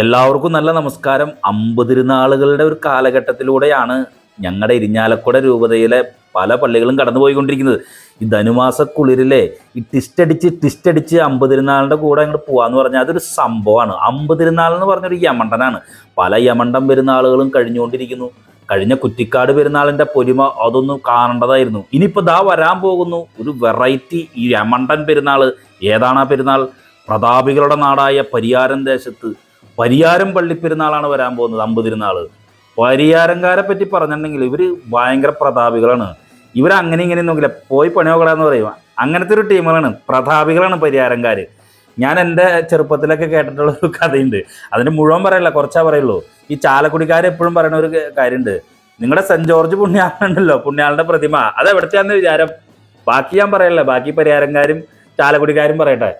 എല്ലാവർക്കും നല്ല നമസ്കാരം. അമ്പതിരുന്നാളുകളുടെ ഒരു കാലഘട്ടത്തിലൂടെയാണ് ഞങ്ങളുടെ ഇരിഞ്ഞാലക്കുട രൂപതയിലെ പല പള്ളികളും കടന്നുപോയിക്കൊണ്ടിരിക്കുന്നത്. ഈ ധനുമാസ കുളിരിലെ ഈ ടിസ്റ്റടിച്ച് ടിസ്റ്റടിച്ച് അമ്പതിരുന്നാളിന്റെ കൂടെ അങ്ങോട്ട് പോകാന്ന് പറഞ്ഞാൽ അതൊരു സംഭവമാണ് അമ്പതിരുന്നാൾ എന്ന് പറഞ്ഞൊരു യമണ്ടനാണ്. പല യമണ്ടം പെരുന്നാളുകളും കഴിഞ്ഞുകൊണ്ടിരിക്കുന്നു. കഴിഞ്ഞ കുറ്റിക്കാട് പെരുന്നാളിന്റെ പൊലിമ അതൊന്നും കാണേണ്ടതായിരുന്നു. ഇനിയിപ്പോൾ ദാ വരാൻ പോകുന്നു ഒരു വെറൈറ്റി ഈ യമണ്ടൻ പെരുന്നാൾ ഏതാണ് ആ പെരുന്നാൾ? പ്രതാപികളുടെ നാടായ പരിയാരം ദേശത്ത് പരിയാരം പള്ളിപ്പെരുന്നാളാണ് വരാൻ പോകുന്നത് അമ്പതിരുന്നാൾ പരിയാരംകാരെ പറ്റി പറഞ്ഞിട്ടുണ്ടെങ്കിൽ ഇവർ ഭയങ്കര പ്രതാപികളാണ്. ഇവർ അങ്ങനെ ഇങ്ങനെ നോക്കില്ല. പോയി പണി നോക്കടാന്ന് പറയും. അങ്ങനത്തെ ഒരു ടീമുകളാണ്. പ്രതാപികളാണ് പരിയാരംകാർ ഞാൻ എന്റെ ചെറുപ്പത്തിലൊക്കെ കേട്ടിട്ടുള്ള ഒരു കഥയുണ്ട്. അതിന് മുഴുവൻ പറയില്ല കുറച്ചാ പറയുള്ളൂ. ഈ ചാലക്കുടിക്കാർ എപ്പോഴും പറയുന്ന ഒരു കാര്യമുണ്ട്. നിങ്ങളുടെ സെന്റ് ജോർജ് പുണ്യാളുണ്ടല്ലോ പുണ്യാളുടെ പ്രതിമ. അത് എവിടത്തെയാണെന്ന് വിചാരം? ബാക്കി ഞാൻ പറയല്ല. ബാക്കി പരിഹാരംകാരും ചാലക്കുടിക്കാരും പറയട്ടെ.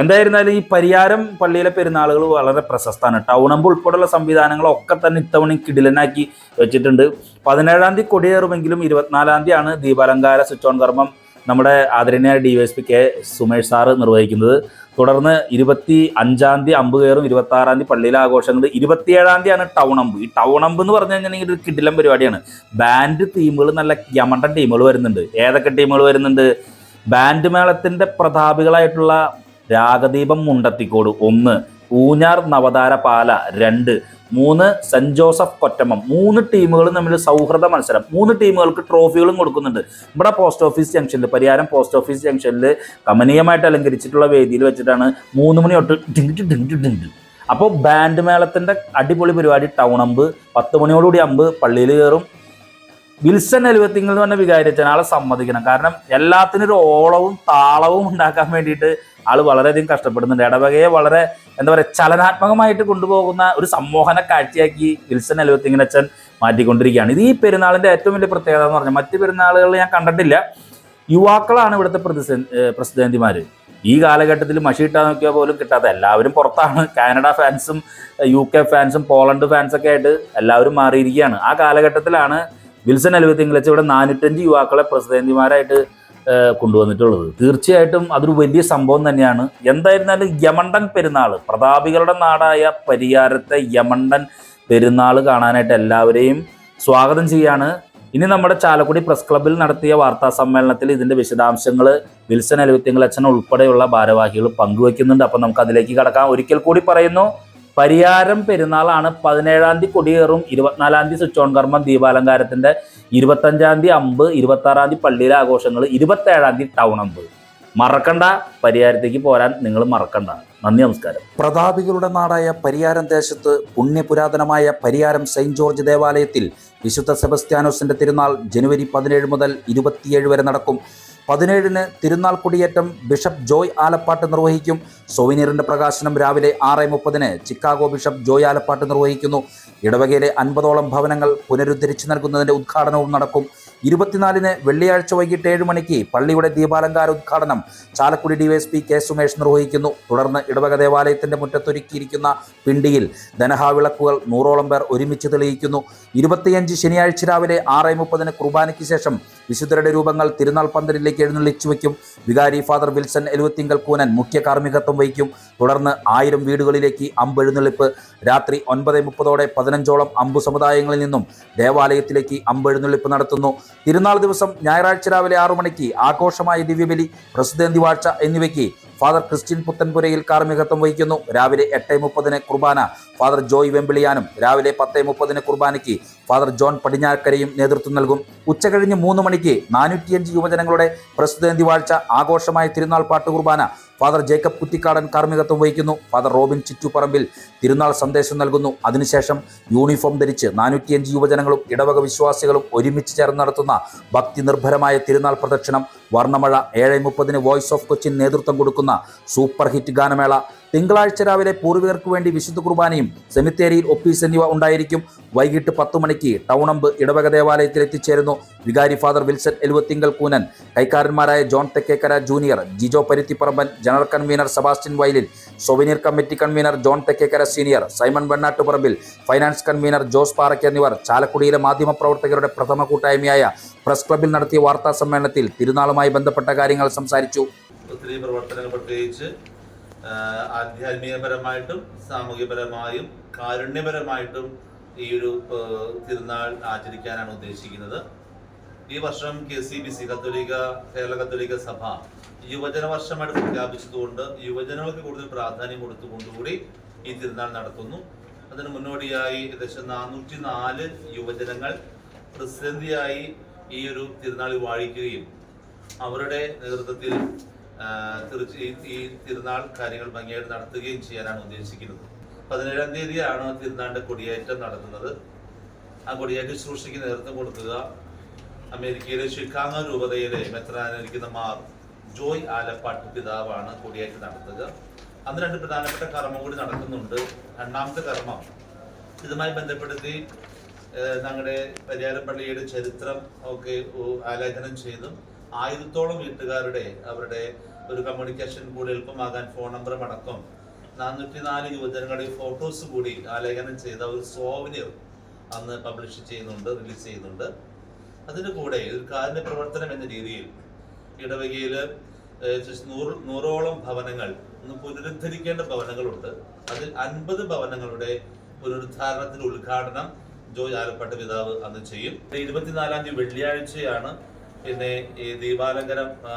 എന്തായിരുന്നാലും ഈ പരിയാരം പള്ളിയിലെ പെരുന്നാളുകൾ വളരെ പ്രശസ്തമാണ്. ടൗണമ്പ് ഉൾപ്പെടെയുള്ള സംവിധാനങ്ങളൊക്കെ തന്നെ ഇത്തവണ കിടിലനാക്കി വെച്ചിട്ടുണ്ട്. പതിനേഴാം തീയതി കൊടിയേറുമെങ്കിലും ഇരുപത്തിനാലാം തീയതിയാണ് ദീപാലങ്കാര സ്വിച്ച് ഓൺ കർമ്മം നമ്മുടെ ആദരണീയ D Y S P K Sumesh sir നിർവഹിക്കുന്നത്. തുടർന്ന് ഇരുപത്തി അഞ്ചാം തീയതി അമ്പ് കയറും ഇരുപത്തി ആറാം തീയതി പള്ളിയിലെ ആഘോഷങ്ങൾ ഇരുപത്തിയേഴാം തീയതിയാണ് ടൗൺ അമ്പ്. ഈ ടൗൺ അമ്പ് എന്ന് പറഞ്ഞു കഴിഞ്ഞാൽ ഒരു കിടിലം പരിപാടിയാണ്. ബാൻഡ് ടീമുകൾ നല്ല യമണ്ടൻ ടീമുകൾ വരുന്നുണ്ട്. ഏതൊക്കെ ടീമുകൾ വരുന്നുണ്ട്? ബാൻഡ് മേളത്തിന്റെ പ്രതാപികളായിട്ടുള്ള രാഗദീപം മുണ്ടത്തിക്കോട് ഒന്ന് ഊഞ്ഞാർ നവതാര പാല രണ്ട് മൂന്ന് സെന്റ് ജോസഫ് കൊറ്റമ്മം. മൂന്ന് ടീമുകൾ തമ്മിൽ സൗഹൃദ മത്സരം. മൂന്ന് ടീമുകൾക്ക് ട്രോഫികളും കൊടുക്കുന്നുണ്ട്. ഇവിടെ പോസ്റ്റ് ഓഫീസ് ജംഗ്ഷനിൽ പരിയാരം പോസ്റ്റ് ഓഫീസ് ജംഗ്ഷനിൽ കമനീയമായിട്ട് അലങ്കരിച്ചിട്ടുള്ള വേദിയിൽ വെച്ചിട്ടാണ് മൂന്ന് മണി തൊട്ട് അപ്പോൾ ബാൻഡ് മേളത്തിന്റെ അടിപൊളി പരിപാടി ടൗൺ അമ്പ് പത്ത് മണിയോടുകൂടി അമ്പ് പള്ളിയിൽ കയറും വിൽസൺ എലുവത്തിങ്ങൾ എന്ന് പറഞ്ഞ വികാരിച്ച ആളെ സമ്മതിക്കണം. കാരണം എല്ലാത്തിനും ഒരു ഓളവും താളവും ഉണ്ടാക്കാൻ വേണ്ടിയിട്ട് ആൾ വളരെയധികം കഷ്ടപ്പെടുന്നുണ്ട്. ഇടവകയെ വളരെ എന്താ പറയുക ചലനാത്മകമായിട്ട് കൊണ്ടുപോകുന്ന ഒരു സമ്മോഹന കാഴ്ചയാക്കി വിൽസൺ എലുവത്തിങ്ങനച്ചൻ മാറ്റിക്കൊണ്ടിരിക്കുകയാണ്. ഇത് ഈ പെരുന്നാളിന്റെ ഏറ്റവും വലിയ പ്രത്യേകത എന്ന് പറഞ്ഞാൽ മറ്റ് പെരുന്നാളുകളിൽ ഞാൻ കണ്ടിട്ടില്ല. യുവാക്കളാണ് ഇവിടുത്തെ പ്രസിദ്ധന്തിമാർ ഈ കാലഘട്ടത്തിൽ മഷി മഷിയിട്ടാൻ നോക്കിയാൽ പോലും കിട്ടാത്ത എല്ലാവരും പുറത്താണ്. കാനഡ ഫാൻസും യു കെ ഫാൻസും പോളണ്ട് ഫാൻസൊക്കെ ആയിട്ട് എല്ലാവരും മാറിയിരിക്കുകയാണ്. ആ കാലഘട്ടത്തിലാണ് വിൽസൺ അലുവത്തിങ്കളച്ച് ഇവിടെ നാനൂറ്റഞ്ച് യുവാക്കളെ പ്രസിഡന്റിമാരായിട്ട് കൊണ്ടുവന്നിട്ടുള്ളത്. തീർച്ചയായിട്ടും അതൊരു വലിയ സംഭവം തന്നെയാണ്. എന്തായിരുന്നാലും യമണ്ടൻ പെരുന്നാൾ പ്രതാപികളുടെ നാടായ പരിയാരത്തെ യമണ്ടൻ പെരുന്നാൾ കാണാനായിട്ട് എല്ലാവരെയും സ്വാഗതം ചെയ്യാണ്. ഇനി നമ്മുടെ ചാലക്കുടി പ്രസ് ക്ലബ്ബിൽ നടത്തിയ വാർത്താ സമ്മേളനത്തിൽ ഇതിന്റെ വിശദാംശങ്ങൾ വിൽസൺ അലുവത്തിങ്ങൾ അച്ഛൻ ഉൾപ്പെടെയുള്ള ഭാരവാഹികൾ പങ്കുവയ്ക്കുന്നുണ്ട് അപ്പം നമുക്ക് അതിലേക്ക് കടക്കാം. ഒരിക്കൽ കൂടി പറയുന്നു പരിയാരം പെരുന്നാളാണ് പതിനേഴാം തീയതി കൊടിയേറും ഇരുപത്തിനാലാം തീയതി സ്വിച്ച് ഓൺ കർമ്മം ദീപാലങ്കാരത്തിന്റെ ഇരുപത്തഞ്ചാം തീയതി അമ്പ് ഇരുപത്തി ആറാം തീയതി പള്ളിയിലെ ആഘോഷങ്ങൾ ഇരുപത്തേഴാം തീയതി ടൗൺ അമ്പ്. മറക്കണ്ട പരിയാരത്തേക്ക് പോരാൻ നിങ്ങൾ മറക്കണ്ട. നന്ദി നമസ്കാരം. പ്രതാപികളുടെ നാടായ പരിയാരം ദേശത്ത് പുണ്യപുരാതനമായ പരിയാരം സെയിന്റ് ജോർജ് ദേവാലയത്തിൽ വിശുദ്ധ സെബസ്ത്യാനോസിന്റെ തിരുനാൾ ജനുവരി പതിനേഴ് മുതൽ ഇരുപത്തിയേഴ് വരെ നടക്കും. പതിനേഴിന് തിരുനാൾ കൊടിയേറ്റം ബിഷപ്പ് ജോയ് ആലപ്പാട്ട് നിർവഹിക്കും. സോവിനീറിന്റെ പ്രകാശനം രാവിലെ ആറ് മുപ്പതിന് ചിക്കാഗോ ബിഷപ്പ് ജോയ് ആലപ്പാട്ട് നിർവഹിക്കുന്നു. ഇടവകയിലെ അൻപതോളം ഭവനങ്ങൾ പുനരുദ്ധരിച്ചു നൽകുന്നതിന്റെ ഉദ്ഘാടനവും നടക്കും. ഇരുപത്തിനാലിന് വെള്ളിയാഴ്ച വൈകിട്ട് ഏഴ് മണിക്ക് പള്ളിയുടെ ദീപാലങ്കാര ഉദ്ഘാടനം ചാലക്കുടി ഡിവൈഎസ്പി കെ സുമേഷ് നിർവഹിക്കുന്നു. തുടർന്ന് ഇടവക ദേവാലയത്തിന്റെ മുറ്റത്തൊരുക്കിയിരിക്കുന്ന പിണ്ടിയിൽ ധനഹാവിളക്കുകൾ നൂറോളം പേർ ഒരുമിച്ച് തെളിയിക്കുന്നു. ഇരുപത്തിയഞ്ച് ശനിയാഴ്ച രാവിലെ ആറ് മുപ്പതിന് കുർബാനയ്ക്ക് ശേഷം വിശുദ്ധരുടെ രൂപങ്ങൾ തിരുനാൾ പന്തലിലേക്ക് എഴുന്നള്ളിച്ചു വയ്ക്കും. വികാരി ഫാദർ വിൽസൺ എലുവത്തിങ്കൽ കൂനൻ മുഖ്യ കാർമ്മികത്വം വഹിക്കും. തുടർന്ന് ആയിരം വീടുകളിലേക്ക് അമ്പെഴുന്നള്ളിപ്പ് രാത്രി ഒൻപത് മുപ്പതോടെ പതിനഞ്ചോളം അമ്പു സമുദായങ്ങളിൽ നിന്നും ദേവാലയത്തിലേക്ക് അമ്പെഴുന്നള്ളിപ്പ് നടത്തുന്നു. തിരുനാൾ ദിവസം ഞായറാഴ്ച രാവിലെ ആറു മണിക്ക് ആഘോഷമായ ദിവ്യബലി പ്രസിദ്ധന്തി വാഴ്ച എന്നിവയ്ക്ക് ഫാദർ ക്രിസ്ത്യൻ പുത്തൻപുരയിൽ കാർമികത്വം വഹിക്കുന്നു. രാവിലെ എട്ട് മുപ്പതിന് കുർബാന ഫാദർ ജോയ് വെമ്പിളിയാനും രാവിലെ പത്ത് മുപ്പതിന് കുർബാനയ്ക്ക് ഫാദർ ജോൺ പടിഞ്ഞാക്കരയും നേതൃത്വം നൽകും. ഉച്ചകഴിഞ്ഞ് മൂന്ന് മണിക്ക് നാനൂറ്റിയഞ്ച് യുവജനങ്ങളുടെ പ്രസിദ്ധന്തി വാഴ്ച ആഘോഷമായ തിരുനാൾ പാട്ട് കുർബാന ഫാദർ ജേക്കബ് കുറ്റിക്കാടൻ കാർമ്മികത്വം വഹിക്കുന്നു. ഫാദർ റോബിൻ ചുറ്റുപറമ്പിൽ തിരുനാൾ സന്ദേശം നൽകുന്നു. അതിനുശേഷം യൂണിഫോം ധരിച്ച് നാനൂറ്റിയഞ്ച് യുവജനങ്ങളും ഇടവക വിശ്വാസികളും ഒരുമിച്ച് ചേർന്ന് നടത്തുന്ന ഭക്തി നിർഭരമായ തിരുനാൾ പ്രദക്ഷിണം വർണമഴ ഏഴ് മുപ്പതിന് വോയിസ് ഓഫ് കൊച്ചിൻ നേതൃത്വം കൊടുക്കുന്ന സൂപ്പർ ഹിറ്റ് ഗാനമേള തിങ്കളാഴ്ച രാവിലെ പൂർവികർക്ക് വേണ്ടി വിശുദ്ധ കുർബാനയും സെമിത്തേരിയിൽ ഒപ്പീസ് എന്നിവ ഉണ്ടായിരിക്കും. വൈകിട്ട് പത്തു മണിക്ക് ടൗണമ്പ് ഇടവക ദേവാലയത്തിൽ എത്തിച്ചേരുന്നു വികാരി father Wilson Eluvathingal Koonan. കൈക്കാരന്മാരായ John Thekkekara junior Jijo Paruthiparamban general convener Sebastian Vayalil souvenir committee convener John Thekkekara senior Simon Vennattuparambil finance convener Jose പാറയ്ക്ക് എന്നിവർ ചാലക്കുടിയിലെ മാധ്യമപ്രവർത്തകരുടെ പ്രഥമ കൂട്ടായ്മയായ പ്രസ് ക്ലബിൽ നടത്തിയ വാർത്താ സമ്മേളനത്തിൽ തിരുനാളുമായി ബന്ധപ്പെട്ട കാര്യങ്ങൾ സംസാരിച്ചു. ഒത്തിരി പ്രവർത്തനങ്ങൾ പ്രത്യേകിച്ച് ആധ്യാത്മികപരമായിട്ടും സാമൂഹ്യപരമായും കാരുണ്യപരമായിട്ടും ഈ ഒരു തിരുനാൾ ആചരിക്കാനാണ് ഉദ്ദേശിക്കുന്നത്. ഈ വർഷം കെ സി ബി സി കത്തോലിക്ക കേരള കത്തോലിക്ക സഭ യുവജന വർഷമായിട്ട് പ്രഖ്യാപിച്ചതുകൊണ്ട് യുവജനങ്ങൾക്ക് കൂടുതൽ പ്രാധാന്യം കൊടുത്തുകൊണ്ടുകൂടി ഈ തിരുനാൾ നടത്തുന്നു. അതിന് മുന്നോടിയായി ഏകദേശം നാനൂറ്റി നാല് യുവജനങ്ങൾ പ്രതിസന്ധിയായി ഈ ഒരു തിരുനാളിൽ വാഴിക്കുകയും അവരുടെ നേതൃത്വത്തിൽ ആ, തീർച്ച- ഈ- തിരുനാൾ കാര്യങ്ങൾ ഭംഗിയായിട്ട് നടത്തുകയും ചെയ്യാനാണ് ഉദ്ദേശിക്കുന്നത്. പതിനേഴാം തീയതിയാണ് തിരുനാളിന്റെ കൊടിയേറ്റം നടത്തുന്നത്. ആ കൊടിയേറ്റ ശുശ്രൂഷയ്ക്ക് നേതൃത്വം കൊടുക്കുക. അമേരിക്കയിലെ ഷിക്കാഗോ രൂപതയിലെ മെത്രാനിരിക്കുന്ന മാർ ജോയ് ആലപ്പാട്ട് പിതാവാണ് കൊടിയേറ്റം നടത്തുക. അന്ന് രണ്ട് പ്രധാനപ്പെട്ട കർമ്മം കൂടി നടക്കുന്നുണ്ട്. രണ്ടാമത്തെ കർമ്മം ഇതുമായി ബന്ധപ്പെടുത്തി ഞങ്ങളുടെ പരിയാരപ്പള്ളിയുടെ ചരിത്രം ഒക്കെ ആലേഖനം ചെയ്തും ആയിരത്തോളം വീട്ടുകാരുടെ അവരുടെ ഒരു കമ്മ്യൂണിക്കേഷൻ കൂടി എളുപ്പമാകാൻ ഫോൺ നമ്പറും അടക്കം നാനൂറ്റി നാല് യുവജനങ്ങളുടെ ഫോട്ടോസ് കൂടി ആലേഖനം ചെയ്ത ഒരു സോവനിയർ അന്ന് പബ്ലിഷ് ചെയ്യുന്നുണ്ട് റിലീസ് ചെയ്യുന്നുണ്ട്. അതിന് കൂടെ ഒരു കാരുണ്യ പ്രവർത്തനം എന്ന രീതിയിൽ ഇടവകയിൽ നൂറ് നൂറോളം ഭവനങ്ങൾ ഇന്ന് പുനരുദ്ധരിക്കേണ്ട ഭവനങ്ങളുണ്ട്. അതിൽ അൻപത് ഭവനങ്ങളുടെ പുനരുദ്ധാരണത്തിന്റെ ഉദ്ഘാടനം ജോയ് ആലപ്പാട്ട് പിതാവ് അന്ന് ചെയ്യും. ഇരുപത്തിനാലാം തീയതി വെള്ളിയാഴ്ചയാണ് പിന്നെ ഈ ആ,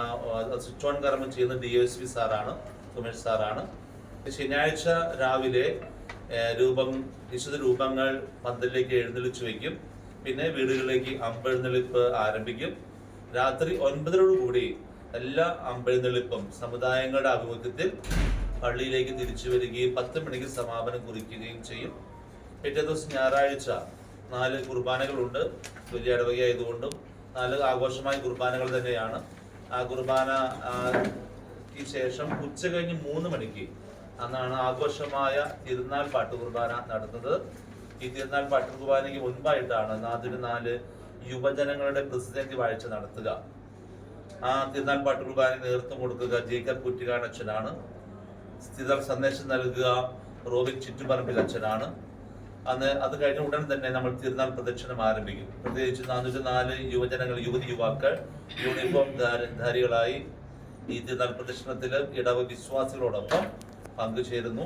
സ്വിച്ച് ഓൺ കർമ്മം ചെയ്യുന്ന ഡി എസ് പി സാറാണ് സുമേഷ് സാറാണ്. ശനിയാഴ്ച രാവിലെ രൂപം വിശുദ്ധ രൂപങ്ങൾ പന്തലിലേക്ക് എഴുന്നള്ളിച്ചു വയ്ക്കും പിന്നെ വീടുകളിലേക്ക് അമ്പെഴുന്നള്ളിപ്പ് ആരംഭിക്കും. രാത്രി ഒൻപതിനോടുകൂടി എല്ലാ അമ്പെഴുന്നള്ളിപ്പും സമുദായങ്ങളുടെ ആഭിമുഖ്യത്തിൽ പള്ളിയിലേക്ക് തിരിച്ചു വരികയും പത്ത് മണിക്ക് സമാപനം കുറിക്കുകയും ചെയ്യും. പിറ്റേ ദിവസം ഞായറാഴ്ച നാല് കുർബാനകളുണ്ട്. വലിയ ഇടവകയായതുകൊണ്ടും നാല് ആഘോഷമായ കുർബാനകൾ തന്നെയാണ്. ആ കുർബാന ശേഷം ഉച്ച കഴിഞ്ഞ് മൂന്ന് മണിക്ക് അന്നാണ് ആഘോഷമായ തിരുനാൾ പാട്ട് കുർബാന നടന്നത്. ഈ തിരുനാൾ പാട്ട് കുർബാനയ്ക്ക് മുൻപായിട്ടാണ് നാതിന് നാല് യുവജനങ്ങളുടെ പ്രസിഡന്റ് വാഴ്ച നടത്തുക. ആ തിരുനാൾ പാട്ട് കുർബാന നേതൃത്വം കൊടുക്കുക ജേക്കബ് കുറ്റിക്കാട് അച്ഛനാണ് സ്ഥിതർ സന്ദേശം നൽകുക റോബിൻ ചുറ്റുപറമ്പിൽ അച്ഛനാണ് അന്ന് അത് കഴിഞ്ഞ ഉടൻ തന്നെ നമ്മൾ തിരുനാൾ പ്രദക്ഷിണം ആരംഭിക്കും. പ്രത്യേകിച്ച് നാനൂറ്റി നാല് യുവജനങ്ങൾ യുവതി യുവാക്കൾ യൂണിഫോം ധാര- ധാരികളായി ഈ തിരുനാൾ പ്രദക്ഷിണത്തിൽ ഇടവ വിശ്വാസികളോടൊപ്പം പങ്കുചേരുന്നു.